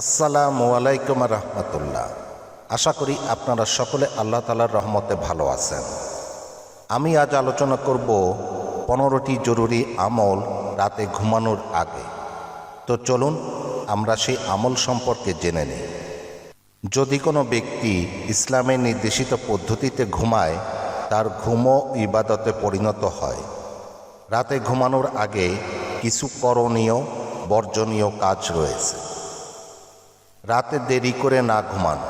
আসসালামু আলাইকুম রহমতুল্লাহ। আশা করি আপনারা সকলে আল্লাহ তালার রহমতে ভালো আছেন। আমি আজ আলোচনা করব পনেরোটি জরুরি আমল রাতে ঘুমানোর আগে। তো চলুন, আমরা সেই আমল সম্পর্কে জেনে নিই। যদি কোনো ব্যক্তি ইসলামের নির্দেশিত পদ্ধতিতে ঘুমায়, তার ঘুমও ইবাদতে পরিণত হয়। রাতে ঘুমানোর আগে কিছু করণীয়, বর্জনীয় কাজ রয়েছে। রাতে দেরি করে না ঘুমানো।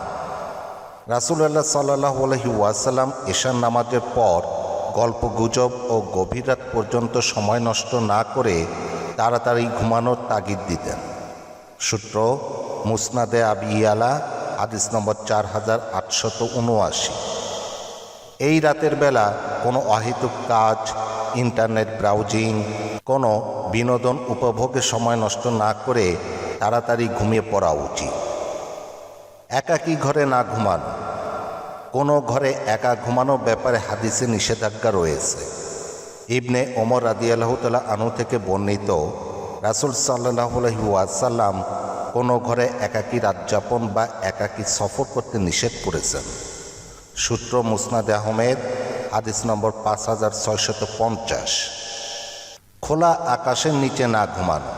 রাসুলাল্লাহ সাল্লাহ আলহি ওয়াসাল্লাম এশার নামাজের পর গল্প গুজব ও গভীর রাত পর্যন্ত সময় নষ্ট না করে তাড়াতাড়ি ঘুমানোর তাগিদ দিতেন। সূত্র মুসনাদে আবিয়ালা হাদিস নম্বর চার হাজার আটশত উনআশি। এই রাতের বেলা কোনো অহেতুক কাজ, ইন্টারনেট ব্রাউজিং, কোনো বিনোদন উপভোগে সময় নষ্ট না করে তাড়াতাড়ি ঘুমিয়ে পড়া উচিত। একাকী ঘরে না ঘুমান। কোনো ঘরে একা ঘুমানোর ব্যাপারে হাদিসে নিষেধাজ্ঞা রয়েছে। ইবনে ওমর রাদিয়াল্লাহতালা আনু থেকে বর্ণিত রাসুল সাল্লাহ ওয়াসাল্লাম কোনো ঘরে একাকী রাতযাপন বা একাকী সফর করতে নিষেধ করেছেন। সূত্র মুসনাদ আহমেদ, হাদিস নম্বর পাঁচ হাজার ছয়শত পঞ্চাশ। খোলা আকাশের নিচে না ঘুমানো।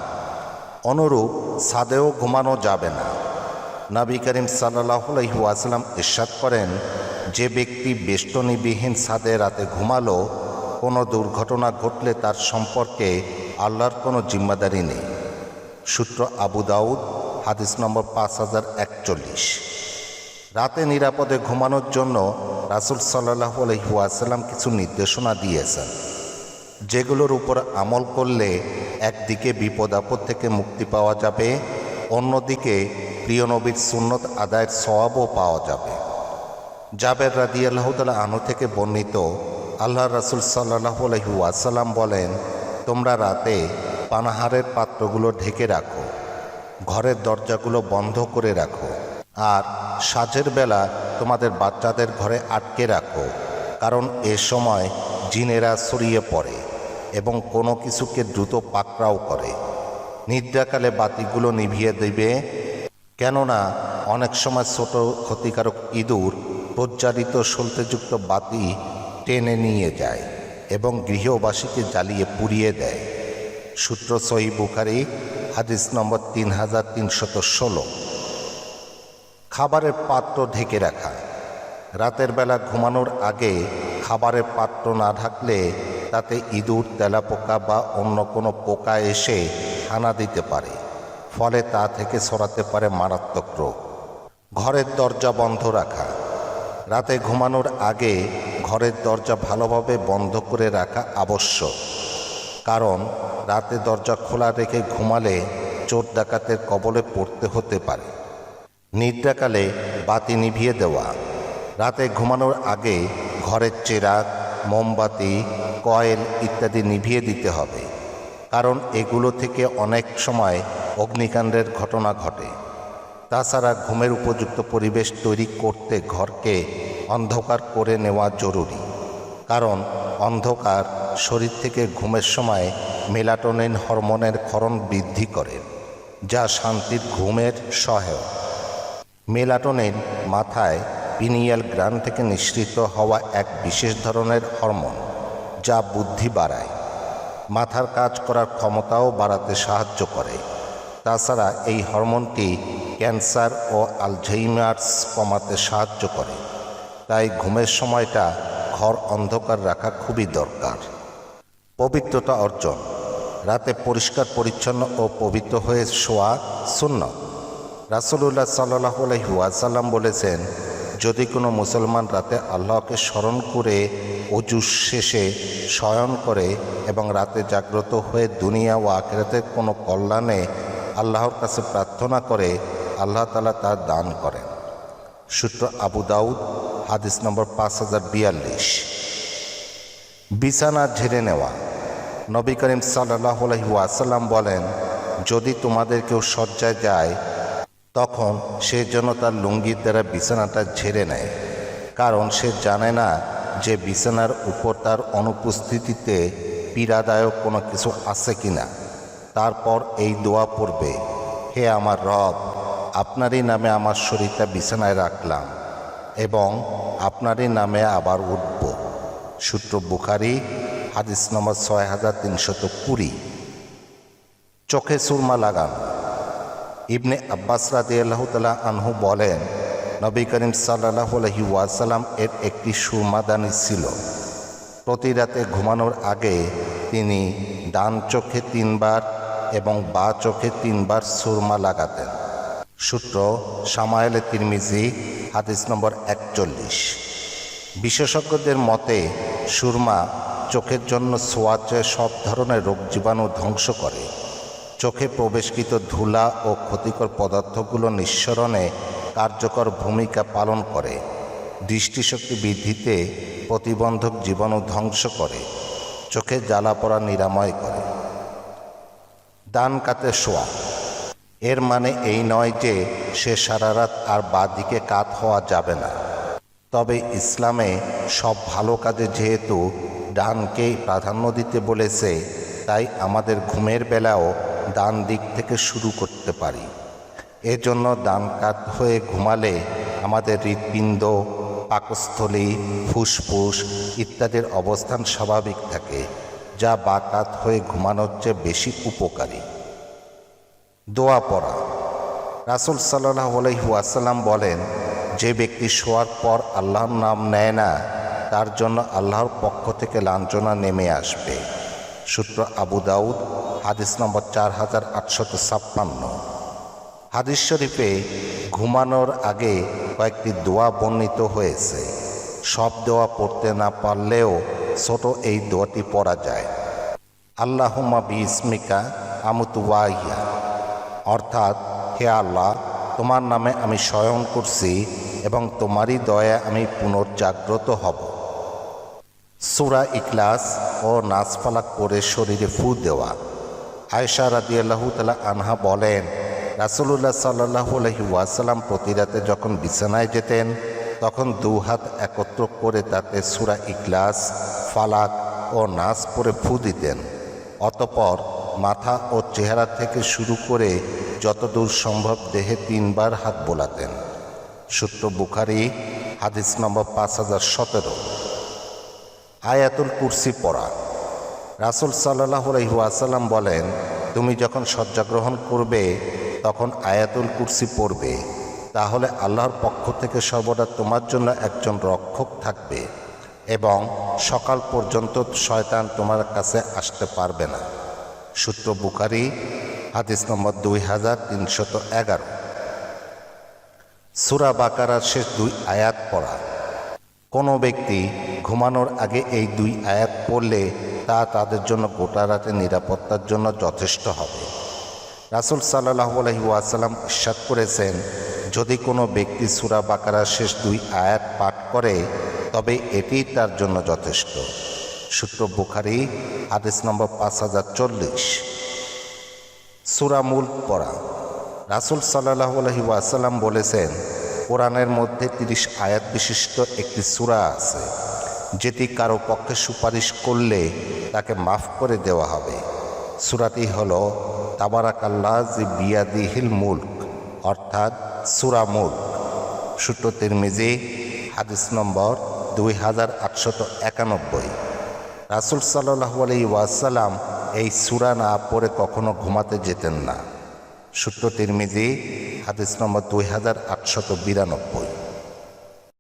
অনুরূপ ছাদেও ঘুমানো যাবে না। নবী করিম সাল্লাহ আলহিহাসাল্লাম ইরশাদ করেন, যে ব্যক্তি বেষ্টনীবিহীন ছাদে রাতে ঘুমালো, কোনো দুর্ঘটনা ঘটলে তার সম্পর্কে আল্লাহর কোনো জিম্মাদারি নেই। সূত্র আবু দাউদ, হাদিস নম্বর পাঁচ হাজার একচল্লিশ। রাতে নিরাপদে ঘুমানোর জন্য রাসুল সাল্লাহ আলহিহাসাল্লাম কিছু নির্দেশনা দিয়েছেন, যেগুলোর উপর আমল করলে একদিকে বিপদ আপদ থেকে মুক্তি পাওয়া যাবে, অন্যদিকে প্রিয় নবীর সুন্নত আদায়ের সওয়াবও পাওয়া যাবে। জাবের রাদি আল্লাহ তালা আনু থেকে বর্ণিত আল্লাহ রাসুল সাল্লাহ আলহি ওয়াসাল্লাম বলেন, তোমরা রাতে পানাহারের পাত্রগুলো ঢেকে রাখো, ঘরের দরজাগুলো বন্ধ করে রাখো, আর সাজের বেলা তোমাদের বাচ্চাদের ঘরে আটকে রাখো, কারণ এ সময় জিনেরা ছড়িয়ে পড়ে এবং কোনো কিছুকে দ্রুত পাকড়াও করে। নিদ্রাকালে বাতিগুলো নিভিয়ে দেবে কেননা অনেক সময় ছোট ক্ষতিকারক ইঁদুর প্রজ্জারিত সলতেযুক্ত বাতি টেনে নিয়ে যায় এবং গৃহবাসীকে জ্বালিয়ে পুড়িয়ে দেয়। সূত্র সহি বুখারি, হাদিস নম্বর তিন হাজার তিনশত ষোলো। খাবারের পাত্র ঢেকে রাখা। রাতের বেলা ঘুমানোর আগে খাবারের পাত্র না ঢাকলে তাতে ইঁদুর, তেলাপোকা বা অন্য কোনো পোকা এসে হানা দিতে পারে। ফলে তা থেকে সরাতে পারে মারাত্মক রোগ। ঘরের দরজা বন্ধ রাখা। রাতে ঘুমানোর আগে ঘরের দরজা ভালোভাবে বন্ধ করে রাখা আবশ্যক। কারণ রাতে দরজা খোলা রেখে ঘুমালে চোর ডাকাতের কবলে পড়তে হতে পারে। নিদ্রাকালে বাতি নিভিয়ে দেওয়া। রাতে ঘুমানোর আগে ঘরের চেরাগ মোমবাতি, কয়েল ইত্যাদি নিভিয়ে দিতে হবে। কারণ এগুলো থেকে অনেক সময় অগ্নিকাণ্ডের ঘটনা ঘটে। তাছাড়া ঘুমের উপযুক্ত পরিবেশ তৈরি করতে ঘরকে অন্ধকার করে নেওয়া জরুরি। কারণ অন্ধকার শরীর থেকে ঘুমের সময় মেলাটোনিন হরমোনের ক্ষরণ বৃদ্ধি করে, যা শান্তির ঘুমের সহায়ক। মেলাটোনিন মাথায় পিনিয়াল গ্রান থেকে নিঃসৃত হওয়া এক বিশেষ ধরনের হরমোন, যা বুদ্ধি বাড়ায়। মাথার কাজ করার ক্ষমতাও বাড়াতে সাহায্য করে। তাছাড়া এই হরমোনটি ক্যান্সার ও আলঝেইমার্স কমাতে সাহায্য করে। তাই ঘুমের সময়টা ঘর অন্ধকার রাখা খুবই দরকার। পবিত্রতা অর্জন। রাতে পরিষ্কার, পরিচ্ছন্ন ও পবিত্র হয়ে শোয়া শূন্য রাসুলুল্লাহ সাল্লাহ আলহিহাসাল্লাম বলেছেন যদি কোনো মুসলমান রাতে আল্লাহকে স্মরণ করে অজু শেষে শয়ন করে এবং রাতে জাগ্রত হয়ে দুনিয়া ও আখেরাতের কোনো কল্যাণে আল্লাহর কাছে প্রার্থনা করে, আল্লাহ তালা তার দান করেন। সূত্র আবু দাউদ, হাদিস নম্বর পাঁচ হাজার বিয়াল্লিশ। বিছানা ঝেড়ে নেওয়া। নবী করিম সাল্লাহ ওয়াসাল্লাম বলেন, যদি তোমাদের কেউ শয্যায় যায় তখন সে যেন তার লুঙ্গির দ্বারা বিছানাটা ঝেড়ে নেয়। কারণ সে জানে না যে বিছানার উপর তার অনুপস্থিতিতে পীড়াদায়ক কোনো কিছু আছে কিনা। তারপর এই দোয়া পড়বে, হে আমার রব, আপনারই নামে আমার শরীরটা বিছানায় রাখলাম এবং আপনারই নামে আবার উঠব। সূত্র বুখারি, হাদিস নম্বর ছয় হাজার তিনশত কুড়ি। চোখে সুরমা লাগান। ইবনে আব্বাস রাদি আল্লাহ তালা আনহু বলেন, নবী করিম সাল্লাহ আলহি ওয়াসাল্লাম এর একটি সুরমাদানি ছিল। প্রতি রাতে ঘুমানোর আগে তিনি ডান চোখে তিনবার এবং বা চোখে তিনবার সুরমা লাগাতেন। সূত্র সামায়েলে তিরমিজি, হাদিস নম্বর একচল্লিশ। বিশেষজ্ঞদের মতে, সুরমা চোখের জন্য সোয়াচে সব ধরনের রোগ জীবাণু ধ্বংস করে। চোখে প্রবেশকৃত ধুলা ও ক্ষতিকর পদার্থগুলো নিঃসরণে কার্যকর ভূমিকা পালন করে। দৃষ্টিশক্তি বৃদ্ধিতে প্রতিবন্ধক জীবাণু ধ্বংস করে। চোখে জ্বালা পড়া নিরাময় করে। ডান কাতে শোয়া। এর মানে এই নয় যে সে সারা রাত আর বাদিকে কাত হওয়া যাবে না। তবে ইসলামে সব ভালো কাজে যেহেতু ডানকেই প্রাধান্য দিতে বলেছে, তাই আমাদের ঘুমের বেলাও ডান দিক থেকে শুরু করতে পারি। এজন্য ডান কাত হয়ে ঘুমালে আমাদের হৃৎপিণ্ড, পাকস্থলী, ফুসফুস ইত্যাদির অবস্থান স্বাভাবিক থাকে, যা বাকাত হয়ে ঘুমানোর চেয়ে বেশি উপকারী। দোয়া পড়া। রাসুল সাল্লাহ আলহিহাসাল্লাম বলেন, যে ব্যক্তি শোয়ার পর আল্লাহর নাম নেয় না, তার জন্য আল্লাহর পক্ষ থেকে লাঞ্ছনা নেমে আসবে। সূত্র আবু দাউদ, হাদিস নম্বর চার হাজার আটশত ছাপ্পান্ন। হাদিস শরীফে ঘুমানোর আগে কয়েকটি দোয়া বর্ণিত হয়েছে। সব দোয়া পড়তে না পারলেও ছোট এই দোয়াটি পড়া যায়। আল্লাহুম্মা বি ইসমিকা আমুতুওয়াইয়া। অর্থাৎ, হে আল্লাহ, তোমার নামে আমি স্বয়ং করছি এবং তোমারই দয়া আমি পুনর্জাগ্রত হব। সুরা ইকলাস ও নাচপালাক করে শরীরে ফু দেওয়া। আয়সা রাদিয়াল্লাহু তালা আনহা বলেন, রাসুলুল্লাহ সাল্লাহ আলহি ওয়াসাল্লাম প্রতি রাতে যখন বিছানায় যেতেন, তখন দু হাত একত্র করে তাতে সুরা ইকলাস ফালাক ও নাচ করে ফু দিতেন। অতপর মাথা ও চেহারা থেকে শুরু করে যতদূর সম্ভব দেহে তিনবার হাত বোলাতেন। সূত্র বুখারি, হাদিস নম্বর পাঁচ হাজার সতেরো। আয়াতুল কুরসি পড়া। রাসুল সাল্লাহ আলহিহাসাল্লাম বলেন, তুমি যখন শয্যাগ্রহণ করবে, তখন আয়াতুল কুরসি পড়বে। তাহলে আল্লাহর পক্ষ থেকে সর্বদা তোমার জন্য একজন রক্ষক থাকবে এবং সকাল পর্যন্ত শয়তান তোমার কাছে আসতে পারবে না। সূত্র বুখারি, হাদিস নম্বর দুই হাজার তিনশত এগারো। সুরা বাকারার শেষ দুই আয়াত পড়া। কোনো ব্যক্তি ঘুমানোর আগে এই দুই আয়াত পড়লে তা তাদের জন্য গোটা রাতে নিরাপত্তার জন্য যথেষ্ট হবে। রাসুল সাল্লাহ আলহি ওয়াসাল্লাম ইস্বাদ করেছেন, যদি কোনো ব্যক্তি সুরা বাকারার শেষ দুই আয়াত পাঠ করে, তবে এটি তার জন্য যথেষ্ট। সূত্র বুখারি, হাদিস নম্বর পাঁচ হাজার চল্লিশ। সুরা মূল পড়া। রাসুল সাল্লাহ আলহি ওয়াসাল্লাম বলেছেন, কোরআনের মধ্যে তিরিশ আয়াত বিশিষ্ট একটি সুরা আছে। যেটি কারও পক্ষে সুপারিশ করলে তাকে মাফ করে দেওয়া হবে। সুরাটি হল তাবারাকাল্লাহ জি বিয়াদিহিল মুল্ক, অর্থাৎ সুরা মুল্ক। সূত্র তিরমিজি, হাদিস নম্বর দুই হাজার আটশত একানব্বই। রাসুল সাল্লাহ আলি ওয়াসাল্লাম এই সুরা না পড়ে কখনো ঘুমাতে যেতেন না। সূত্র তিরমিজি, হাদিস নম্বর দুই হাজার আটশত বিরানব্বই।